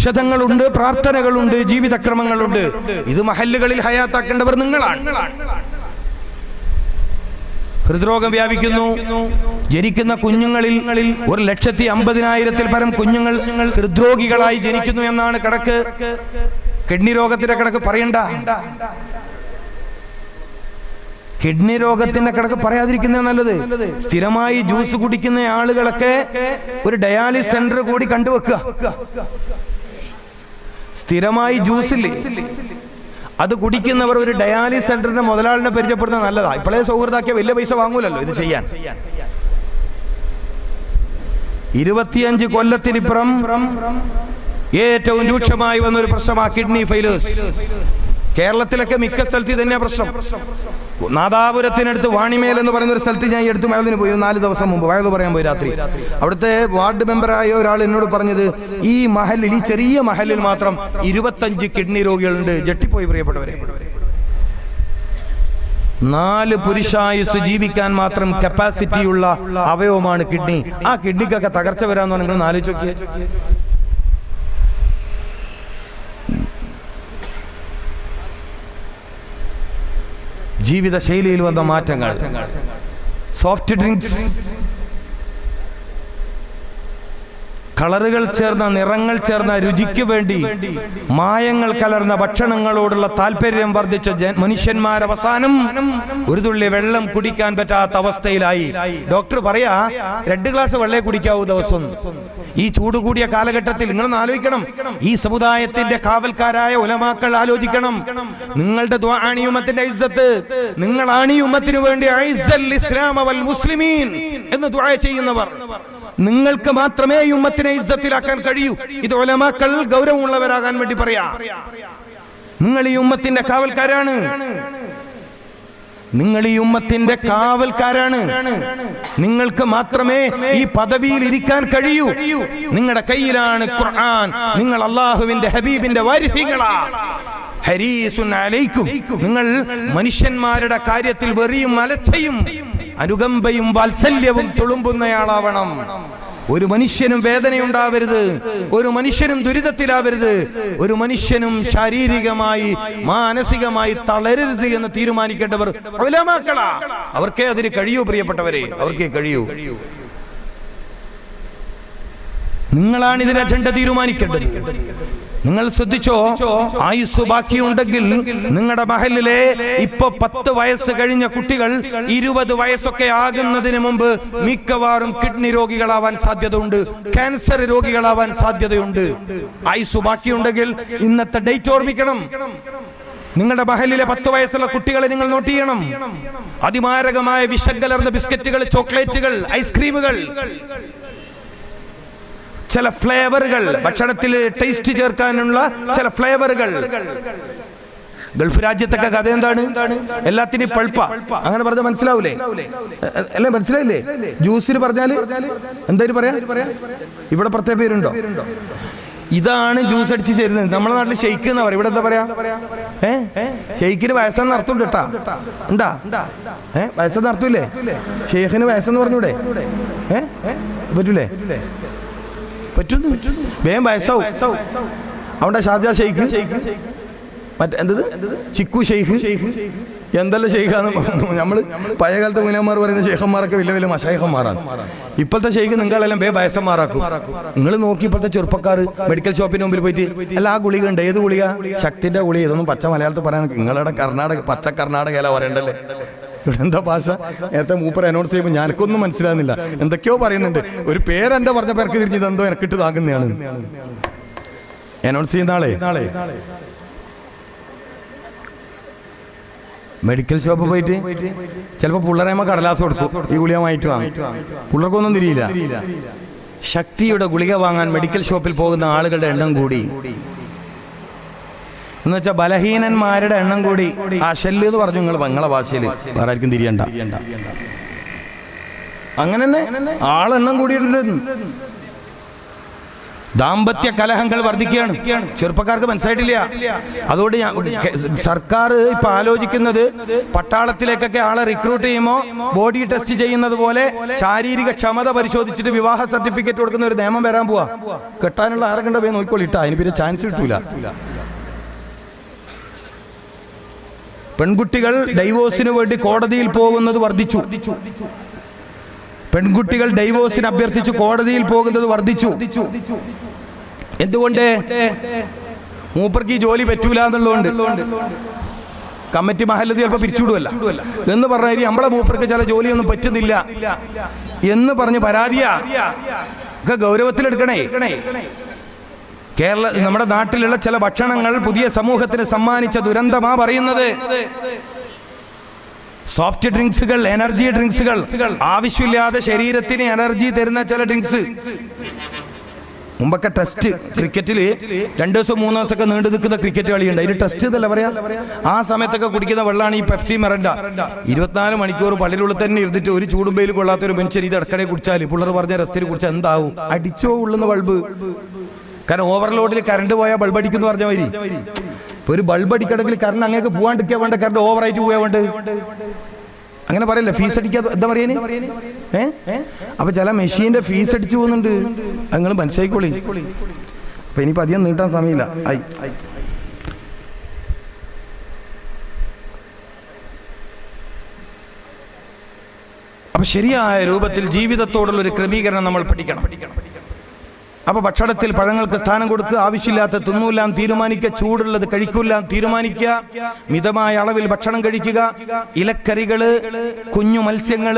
ക്ഷതങ്ങളുണ്ട് പ്രാർത്ഥനകളുണ്ട് ജീവിതക്രമങ്ങളുണ്ട്. ഇത് മഹല്ലുകളിൽ ഹയാത്താക്കേണ്ടവർ നിങ്ങളാണ്. ഹൃദ്രോഗം വ്യാപിക്കുന്നു. ജനിക്കുന്ന കുഞ്ഞുങ്ങളിൽ ഒരു ലക്ഷത്തി അമ്പതിനായിരത്തിൽ പരം കുഞ്ഞുങ്ങൾ ഹൃദ്രോഗികളായി ജനിക്കുന്നു എന്നാണ് കണക്ക്. കിഡ്നി രോഗത്തിന്റെ കണക്ക് പറയണ്ട. കിഡ്നി രോഗത്തിന്റെ കണക്ക് പറയാതിരിക്കുന്ന നല്ലത്. സ്ഥിരമായി ജ്യൂസ് കുടിക്കുന്ന ആളുകളൊക്കെ ഒരു ഡയാലിസ് സെന്റർ കൂടി കണ്ടുവെക്കുക. സ്ഥിരമായി ജ്യൂസില്ലേ? അത് കുടിക്കുന്നവർ ഒരു ഡയാലിസ് സെന്ററിന്റെ മുതലാളിനെ പരിചയപ്പെടുന്നത് നല്ലതാ. ഇപ്പോഴേ സൗഹൃദാക്കിയ വലിയ പൈസ വാങ്ങൂലല്ലോ ഇത് ചെയ്യാൻ. ഇരുപത്തിയഞ്ച് കൊല്ലത്തിനിപ്പുറം ഏറ്റവും രൂക്ഷമായി വന്ന ഒരു പ്രശ്നമാ കിഡ്നി ഫെയിലേഴ്സ്. കേരളത്തിലൊക്കെ മിക്ക സ്ഥലത്ത് തന്നെ പ്രശ്നം. നാദാപുരത്തിനടുത്ത് വാണിമേൽ എന്ന് പറയുന്ന ഒരു സ്ഥലത്ത് ഞാൻ എടുത്ത് വയലിന് പോയി നാല് ദിവസം മുമ്പ് വയത് പറയാൻ പോയി രാത്രി. അവിടുത്തെ വാർഡ് മെമ്പറായ ഒരാൾ എന്നോട് പറഞ്ഞത് ഈ മഹലിൽ ഈ ചെറിയ മഹലിൽ മാത്രം ഇരുപത്തഞ്ച് കിഡ്നി രോഗികളുണ്ട്. ജെട്ടിപ്പോയി പ്രിയപ്പെട്ടവരെ. നാല് പുരുഷായുസ് ജീവിക്കാൻ മാത്രം കപ്പാസിറ്റിയുള്ള അവയവമാണ് കിഡ്നി. ആ കിഡ്നിക്കൊക്കെ തകർച്ച പറഞ്ഞാൽ നിങ്ങൾ ആലോചിച്ച് ജീവിതശൈലിയിൽ വന്ന മാറ്റങ്ങൾ. സോഫ്റ്റ് ഡ്രിങ്ക്സ് കളറുകൾ ചേർന്ന നിറങ്ങൾ ചേർന്ന രുചിക്ക് വേണ്ടി മായങ്ങൾ കലർന്ന ഭക്ഷണങ്ങളോടുള്ള താല്പര്യം വർദ്ധിച്ച മനുഷ്യന്മാർ അവസാനം ഒരു തുള്ളി വെള്ളം കുടിക്കാൻ പറ്റാത്ത അവസ്ഥയിലായി. ഡോക്ടർ പറയാ രണ്ട് ഗ്ലാസ് വെള്ളേ കുടിക്കാവൂ ദിവസം. ഈ ചൂട് കൂടിയ കാലഘട്ടത്തിൽ നിങ്ങളൊന്ന് ആലോചിക്കണം. ഈ സമുദായത്തിന്റെ കാവൽക്കാരായ ഉലമാക്കൾ ആലോചിക്കണം. നിങ്ങളുടെ ആണിയുമത്തിന്റെ ഇസ്സത്ത് നിങ്ങളാണ് ഈ ഉമ്മത്തിനു വേണ്ടി വൽ മുസ്ലിമീൻ എന്ന് ദുആ ചെയ്യുന്നവർ. നിങ്ങൾക്ക് മാത്രമേ ഉമ്മത്തിനെ ഇസ്സത്തിലാക്കാൻ കഴിയൂ. ഇത് ഒലമാക്കൾ ഗൗരവമുള്ളവരാകാൻ വേണ്ടി പറയാ. നിങ്ങൾ ഈ ഉമ്മത്തിന്റെ കാവൽക്കാരാണ്. നിങ്ങൾ ഈ ഉമ്മത്തിന്റെ കാവൽക്കാരാണ്. നിങ്ങൾക്ക് മാത്രമേ ഈ പദവിയിൽ ഇരിക്കാൻ കഴിയൂ. നിങ്ങളുടെ കയ്യിലാണ് ഖുർആൻ. നിങ്ങൾ അള്ളാഹുവിന്റെ ഹബീബിന്റെ വാരിഥികളാ ഹരീസുൻ അലൈക്കും. നിങ്ങൾ മനുഷ്യന്മാരുടെ കാര്യത്തിൽ വെറിയും അലച്ചയും. അനുകമ്പയും വാത്സല്യവും തുളുമ്പുന്നയാളാവണം. ഒരു മനുഷ്യനും വേദനയുണ്ടാവരുത്. ഒരു മനുഷ്യനും ദുരിതത്തിലാവരുത്. ഒരു മനുഷ്യനും ശാരീരികമായി മാനസികമായി തളരരുത് എന്ന് തീരുമാനിക്കേണ്ടവർ അവർക്കേ അതിന് കഴിയൂ പ്രിയപ്പെട്ടവരെ. അവർക്കേ കഴിയൂ. നിങ്ങളാണ് ഇതിന് അജണ്ട തീരുമാനിക്കേണ്ടത്. നിങ്ങൾ ശ്രദ്ധിച്ചോ? ആയുസ് ബാക്കിയുണ്ടെങ്കിൽ നിങ്ങളുടെ മഹലിലെ ഇപ്പൊ പത്ത് വയസ്സ് കഴിഞ്ഞ കുട്ടികൾ ഇരുപത് വയസ്സൊക്കെ ആകുന്നതിന് മുമ്പ് മിക്കവാറും കിഡ്നി രോഗികളാവാൻ സാധ്യതയുണ്ട്. ക്യാൻസർ രോഗികളാവാൻ സാധ്യതയുണ്ട്. ആയുസ് ബാക്കിയുണ്ടെങ്കിൽ ഇന്നത്തെ ഡേറ്റ് ഓർമ്മിക്കണം. നിങ്ങളുടെ മഹലിലെ പത്ത് വയസ്സുള്ള കുട്ടികളെ നിങ്ങൾ നോട്ട് ചെയ്യണം. അതിമാരകമായ വിഷങ്കലർന്ന ബിസ്ക്കറ്റുകൾ ചോക്ലേറ്റുകൾ ഐസ്ക്രീമുകൾ ചില ഫ്ലേവറുകൾ ഭക്ഷണത്തിൽ ടേസ്റ്റ് ചേർക്കാനുള്ള ചില ഫ്ലേവറുകൾ. ഗൾഫ് രാജ്യത്തൊക്കെ കഥ എന്താണ്? എല്ലാത്തിനും പൾപ്പ. അങ്ങനെ പറഞ്ഞാൽ മനസ്സിലാവൂലേ? അല്ലെ മനസ്സിലായില്ലേ? ജ്യൂസിന് പറഞ്ഞാൽ എന്തായാലും പറയാ? ഇവിടെ പ്രത്യേക പേരുണ്ടോ? ഇതാണ് ജ്യൂസ് അടിച്ച് ചേരുന്നത്. നമ്മുടെ നാട്ടിൽ ഷെയ്ക്ക് എന്നാ പറയാ? ഇവിടെ എന്താ പറയാ? ഏ? ഷെയ്ക്കിന് വയസ്സെന്ന് അർത്ഥം കേട്ടാ. ഉണ്ടാ ഏ? വയസ്സെന്ന് അർത്ഥമില്ലേ? ഷെയ്ഖിന് വയസ്സെന്ന് പറഞ്ഞൂടെ? ഏ? പറ്റൂലേ? പറ്റുന്നു. വേഗം വയസ്സാവും അവിടെ ഷാജ ഷെയ്ഖ്. മറ്റേ എന്തത്? ചിക്കു ഷെയ്ഖ്. എന്തെല്ലാം ഷെയ്ഖാന്ന് നമ്മൾ പഴയ കാലത്തെ മുനന്മാർ പറയുന്ന ഷെയ്ഖന്മാരൊക്കെ വലിയ വലിയ മഷായിഖന്മാരാണ്. ഇപ്പോഴത്തെ ഷെയ്ഖ് നിങ്ങളെല്ലാം ബേ വയസ്സന്മാരാക്കും. നിങ്ങൾ നോക്കി ഇപ്പോഴത്തെ ചെറുപ്പക്കാർ മെഡിക്കൽ ഷോപ്പിന് മുമ്പിൽ പോയിട്ട് അല്ല ആ ഗുളിക ഉണ്ട്. ഏത് ഗുളിക? ശക്തിന്റെ ഗുളിക. ഇതൊന്നും പച്ച മലയാളത്തിൽ പറയാൻ നിങ്ങളുടെ കർണാടക പച്ച കർണാടകയിലാണ് പറയണ്ടല്ലേ? ഇവിടെ എന്താ ഭാഷ നേരത്തെ മൂപ്പർ അനൗൺസ് ചെയ്യുമ്പോൾ ഞാനൊക്കൊന്നും മനസ്സിലാകുന്നില്ല. എന്തൊക്കെയോ പറയുന്നുണ്ട്. ഒരു പേരെന്റെ പറഞ്ഞ പേർക്ക് തിരിഞ്ഞത് എന്തോ താങ്ങുന്നതാണ്. അനൗൺസ് ചെയ്യുന്ന ആളെ. നാളെ മെഡിക്കൽ ഷോപ്പ് പോയിട്ട് ചിലപ്പോൾ പിള്ളേരമ്മ കടലാസ് കൊടുക്കും. ഈ ഗുളിക വാങ്ങിട്ട് വാങ്ങും പിള്ളേർക്കൊന്നും തിരിയില്ല. ശക്തിയുടെ ഗുളിക വാങ്ങാൻ മെഡിക്കൽ ഷോപ്പിൽ പോകുന്ന ആളുകളുടെ എണ്ണം കൂടി. എന്ന് വെച്ചാൽ ബലഹീനന്മാരുടെ എണ്ണം കൂടി. ഷെല്ല് എന്ന് പറഞ്ഞു നിങ്ങൾ നിങ്ങളെ ഭാഷയിൽ വേറെ ആർക്കും തിരിയണ്ട. അങ്ങനെ തന്നെ ആളെണ്ണം കൂടിയിട്ടുണ്ട് ദാമ്പത്യ കലഹങ്ങൾ വർദ്ധിക്കുകയാണ്. ചെറുപ്പക്കാർക്ക് മനസ്സിലായിട്ടില്ല. അതുകൊണ്ട് ഞാൻ സർക്കാർ ഇപ്പൊ ആലോചിക്കുന്നത് പട്ടാളത്തിലേക്കൊക്കെ ആളെ റിക്രൂട്ട് ചെയ്യുമ്പോൾ ബോഡി ടെസ്റ്റ് ചെയ്യുന്നത് പോലെ ശാരീരിക ക്ഷമത പരിശോധിച്ചിട്ട് വിവാഹ സർട്ടിഫിക്കറ്റ് കൊടുക്കുന്ന ഒരു നിയമം വരാൻ പോവാ. കെട്ടാനുള്ള ആരൊക്കെ പോയി നോക്കിക്കൊള്ളിട്ടാ അതിന് പിന്നെ ചാൻസ് കിട്ടൂല. പെൺകുട്ടികൾ ഡൈവോഴ്സിന് വേണ്ടി കോടതിയിൽ പോകുന്നത് വർദ്ധിച്ചു. പെൺകുട്ടികൾ ഡൈവോഴ്സിന് അഭ്യർത്ഥിച്ച് കോടതിയിൽ പോകുന്നത് വർദ്ധിച്ചു. എന്തുകൊണ്ട്? മൂപ്പർക്ക് ഈ ജോലി പറ്റൂല എന്നുള്ളതുകൊണ്ട്. കമ്മിറ്റി മഹല്ലത് ചിലപ്പോൾ പിരിച്ചുവിടുമല്ല എന്ന് പറഞ്ഞാൽ നമ്മളെ മൂപ്പർക്ക് ചില ജോലിയൊന്നും പറ്റുന്നില്ല എന്ന് പറഞ്ഞ് പരാതിയാ. ഒക്കെ ഗൗരവത്തിലെടുക്കണേ. കേരള നമ്മുടെ നാട്ടിലുള്ള ചില ഭക്ഷണങ്ങൾ പുതിയ സമൂഹത്തിന് സമ്മാനിച്ച ദുരന്തമാ പറയുന്നത്. സോഫ്റ്റ് ഡ്രിങ്ക്സുകൾ എനർജി ഡ്രിങ്ക്സുകൾ ആവശ്യമില്ലാതെ ശരീരത്തിന് എനർജി തരുന്ന ചില ഡ്രിങ്ക്സ് മുമ്പൊക്കെ ടെസ്റ്റ് ക്രിക്കറ്റിൽ രണ്ടു ദിവസം മൂന്ന് ദിവസമൊക്കെ നീണ്ടു നിൽക്കുന്ന ക്രിക്കറ്റ് കളിയുണ്ട്. അതിന് ടെസ്റ്റ് എന്നല്ല പറയാ? ആ സമയത്തൊക്കെ കുടിക്കുന്ന വെള്ളമാണ് ഈ പെപ്സി മെറണ്ട ഇരുപത്തിനാല് മണിക്കൂർ പള്ളിയിലുള്ളിൽ തന്നെ ഇരുന്നിട്ട് ഒരു ചൂടുമ്പയിൽ കൊള്ളാത്ത ഒരു മനുഷ്യൻ ഇത് ഇടക്കടെ കുടിച്ചാൽ പിള്ളേർ പറഞ്ഞ രസത്തിൽ കുടിച്ചാൽ എന്താവും? അടിച്ചോ ഉള്ളുന്ന ബൾബ് കാരണം ഓവർലോഡിൽ കറണ്ട് പോയാൽ ബൾബ് അടിക്കുന്നു പറഞ്ഞ മതി ഇപ്പൊ ഒരു ബൾബ് അടിക്കണമെങ്കിൽ കറണ്ട് അങ്ങേക്ക് പോകാണ്ടിരിക്കാൻ വേണ്ട? കറണ്ട് ഓവറായിട്ട് പോയാൽ വേണ്ട? അങ്ങനെ പറയല്ലേ ഫീസ് അടിക്കാ എന്താ പറയുന്നത് ഏ? അപ്പൊ ചില മെഷീന്റെ ഫീസ് അടിച്ചു പോകുന്നുണ്ട്. നിങ്ങൾ മനസ്സിലായിക്കോളി. അപ്പൊ ഇനിയിപ്പോ അധികം നീട്ടാൻ സമയമില്ല. ഐ. അപ്പൊ ശരിയായ രൂപത്തിൽ ജീവിതത്തോടുള്ള ഒരു ക്രമീകരണം നമ്മൾ പഠിക്കണം പഠിക്കണം. അപ്പൊ ഭക്ഷണത്തിൽ പഴങ്ങൾക്ക് സ്ഥാനം കൊടുക്കുക ആവശ്യമില്ലാത്ത തിന്നൂലാൻ തീരുമാനിക്കുക ചൂടുള്ളത് കഴിക്കൂലാൻ തീരുമാനിക്കുക മിതമായ അളവിൽ ഭക്ഷണം കഴിക്കുക ഇലക്കറികൾ കുഞ്ഞു മത്സ്യങ്ങൾ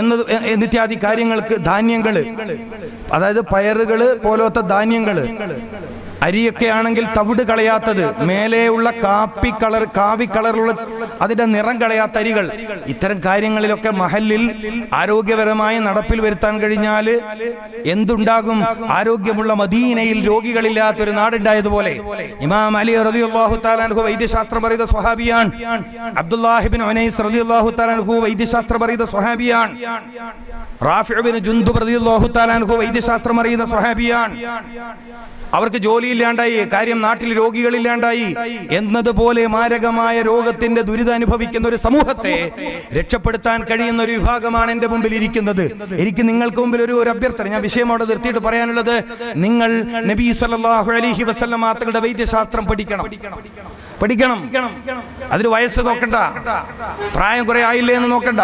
എന്നത് എന്നിത്യാദി കാര്യങ്ങൾക്ക് ധാന്യങ്ങൾ. അതായത് പയറുകൾ പോലത്തെ ധാന്യങ്ങൾ. അരിയൊക്കെ ആണെങ്കിൽ തവിട് കളയാത്തത്. മേലെയുള്ള കാപ്പി കളർ കാവി കളറുള്ള അതിന്റെ നിറം കളയാത്ത അരികൾ. ഇത്തരം കാര്യങ്ങളിലൊക്കെ മഹലിൽ ആരോഗ്യപരമായ നടപ്പിൽ വരുത്താൻ കഴിഞ്ഞാൽ എന്തുണ്ടാകും? ആരോഗ്യമുള്ള മദീനയിൽ രോഗികളില്ലാത്ത ഒരു നാടുണ്ടായതുപോലെ. ഇമാം അലി റബിഹു വൈദ്യശാസ്ത്രം പറയുന്ന സ്വഹാബിയാൻ അബ്ദുല്ലാഹിബിൻ വൈദ്യശാസ്ത്രം പറയുന്ന സ്വഹാബിയാൻ റാഫിബിൻ ജുന്ദു താലാൻഹു വൈദ്യശാസ്ത്രം അറിയുന്ന സ്വഹാബിയാൻ അവർക്ക് ജോലിയില്ലാണ്ടായി കാര്യം നാട്ടിൽ രോഗികളില്ലാണ്ടായി എന്നതുപോലെ മാരകമായ രോഗത്തിന്റെ ദുരിതം അനുഭവിക്കുന്ന ഒരു സമൂഹത്തെ രക്ഷപ്പെടുത്താൻ കഴിയുന്ന ഒരു വിഭാഗമാണ് എന്റെ മുമ്പിൽ ഇരിക്കുന്നത്. എനിക്ക് നിങ്ങൾക്ക് മുമ്പിൽ ഒരു അഭ്യർത്ഥന ഞാൻ വിഷയം അവിടെ നിർത്തിയിട്ട് പറയാനുള്ളത് നിങ്ങൾ നബി സല്ലല്ലാഹു അലൈഹി വസല്ലം തങ്ങളുടെ വൈദ്യശാസ്ത്രം പഠിക്കണം. പഠിക്കണം. അതിന് വയസ്സ് നോക്കണ്ട. പ്രായം കുറെ ആയില്ലേ എന്ന് നോക്കണ്ട.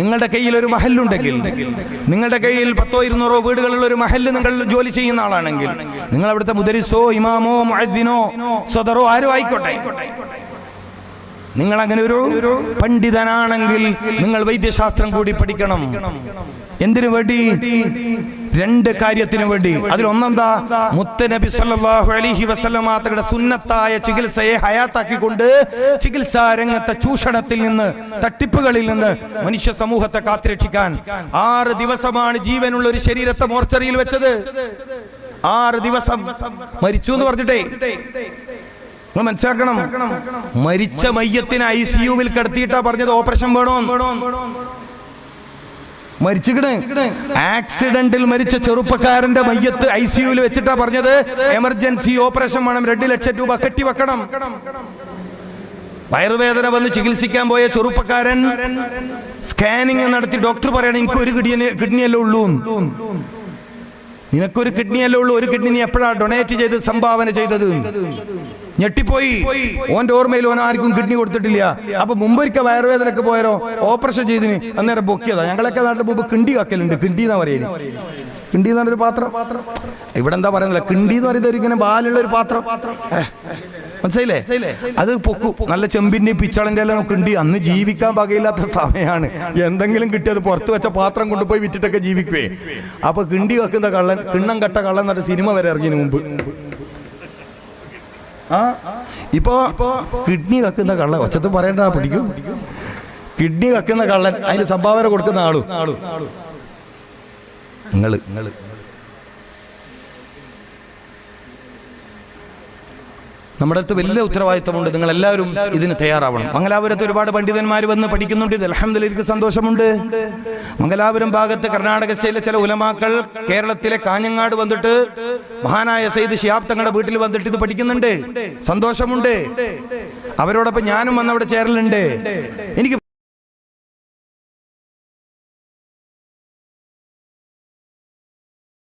നിങ്ങളുടെ കയ്യിൽ ഒരു മഹലുണ്ടെങ്കിൽ നിങ്ങളുടെ കയ്യിൽ പത്തോ ഇരുന്നൂറോ വീടുകളുള്ള ഒരു മഹൽ നിങ്ങൾ ജോലി ചെയ്യുന്ന ആളാണെങ്കിൽ നിങ്ങൾ അവിടുത്തെ മുദരിസോ ഇമാമോ മുഅദ്ദിനോ സദറോ ആരോ ആയിക്കോട്ടെ. നിങ്ങൾ അങ്ങനെ ഒരു പണ്ഡിതനാണെങ്കിൽ നിങ്ങൾ വൈദ്യശാസ്ത്രം കൂടി പഠിക്കണം. എന്തിനു വേണ്ടി? രണ്ട് കാര്യത്തിന് വേണ്ടി. അതിൽ ഒന്നെന്താ മുത്തനബി സല്ലല്ലാഹു അലൈഹി വസല്ലമ തങ്ങളുടെ സുന്നത്തായ ചികിത്സയെ ഹയാത്താക്കിക്കൊണ്ട് ചികിത്സാ രംഗത്തെ ചൂഷണത്തിൽ നിന്ന് തട്ടിപ്പുകളിൽ നിന്ന് മനുഷ്യ സമൂഹത്തെ കാത്തിരക്ഷിക്കാൻ ആറ് ദിവസമാണ് ജീവനുള്ള ഒരു ശരീരത്തെ മോർച്ചറിയിൽ വെച്ചത്. ആറ് ദിവസം. മരിച്ചു എന്ന് പറഞ്ഞിട്ടേ. മനസ്സിലാക്കണം. മരിച്ച മയ്യത്തിന് ഐ സിയുവിൽ കിടത്തിയിട്ടാ പറഞ്ഞത് ഓപ്പറേഷൻ വേണോ മരിച്ചിക്കണ്. ആക്സിഡന്റിൽ മരിച്ച ചെറുപ്പക്കാരന്റെ മയ്യത്ത് ഐ സിയുയിൽ വെച്ചിട്ടാ പറഞ്ഞത്. എമർജൻസി ഓപ്പറേഷൻ വേണം. രണ്ട് ലക്ഷം രൂപ കെട്ടി വെക്കണം വയറുവേദന വന്ന് ചികിത്സിക്കാൻ പോയ ചെറുപ്പക്കാരൻ സ്കാനിങ് നടത്തി ഡോക്ടർ പറയണം എനിക്ക് ഒരു കിഡ്നി കിഡ്നിയല്ലേ ഉള്ളൂ നിനക്കൊരു കിഡ്നിയല്ലേ ഉള്ളൂ. ഒരു കിഡ്നി നീ എപ്പോഴാണ് ഡൊണേറ്റ് ചെയ്ത് സംഭാവന ചെയ്തത്? ഞെട്ടിപ്പോയി. ഓന്റെ ഓർമ്മയിൽ ഓൻ ആർക്കും കിഡ്നി കൊടുത്തിട്ടില്ല. അപ്പൊ മുമ്പൊരിക്കൽ വയറുവേദനക്ക് പോയാലോ? ഓപ്പറേഷൻ ചെയ്തിന് അന്നേരം പൊക്കിയതാ. ഞങ്ങളൊക്കെ നാട്ടിൽ മുമ്പ് കിണ്ടി കക്കലുണ്ട് കിണ്ടി എന്നാ പറയുന്നത് കിണ്ടി എന്ന് പറഞ്ഞൊരു പാത്രം. ഇവിടെ എന്താ പറയുന്നില്ല? കിണ്ടി എന്ന് പറയുന്നത് ഇങ്ങനെ ബാലുള്ള ഒരു പാത്രം. ഏ, മനസ്സിലായില്ലേ? അത് പൊക്കു. നല്ല ചെമ്പിന്റെ പിച്ചളന്റെ എല്ലാം കിണ്ടി. അന്ന് ജീവിക്കാൻ വകയില്ലാത്ത സമയമാണ് എന്തെങ്കിലും കിട്ടിയത് പുറത്ത് വെച്ച പാത്രം കൊണ്ടുപോയി വിറ്റിട്ടൊക്കെ ജീവിക്കുവേ. അപ്പൊ കിണ്ടി വെക്കുന്ന കള്ളൻ കിണ്ണം കട്ട കള്ളൻ എന്നൊരു സിനിമ വരെ ഇറങ്ങിയതിന് മുമ്പ്. ആ? ഇപ്പോ കിഡ്നി കക്കുന്ന കള്ളൻ ഒച്ചത്ത് പറയണ്ട പിടിക്കും. കിഡ്നി കക്കുന്ന കള്ളൻ അതിന് സംഭാവന കൊടുക്കുന്ന ആളു. നിങ്ങൾ നിങ്ങൾ. നമ്മുടെ അടുത്ത് വലിയ ഉത്തരവാദിത്തമുണ്ട്. നിങ്ങൾ എല്ലാവരും ഇതിന് തയ്യാറാവണം. മംഗലാപുരത്ത് ഒരുപാട് പണ്ഡിതന്മാർ വന്ന് പഠിക്കുന്നുണ്ട്. ഇത് അലഹമ്മദില്ല സന്തോഷമുണ്ട്. മംഗലാപുരം ഭാഗത്ത് കർണാടക സ്റ്റേറ്റിലെ ചില ഉലമാക്കൾ കേരളത്തിലെ കാഞ്ഞങ്ങാട് വന്നിട്ട് മഹാനായ സയ്യിദ് ഷിയാബ് തങ്ങളുടെ വീട്ടിൽ വന്നിട്ട് ഇത് പഠിക്കുന്നുണ്ട്. സന്തോഷമുണ്ട്. അവരോടൊപ്പം ഞാനും വന്ന് അവിടെ ചേരലുണ്ട്. എനിക്ക്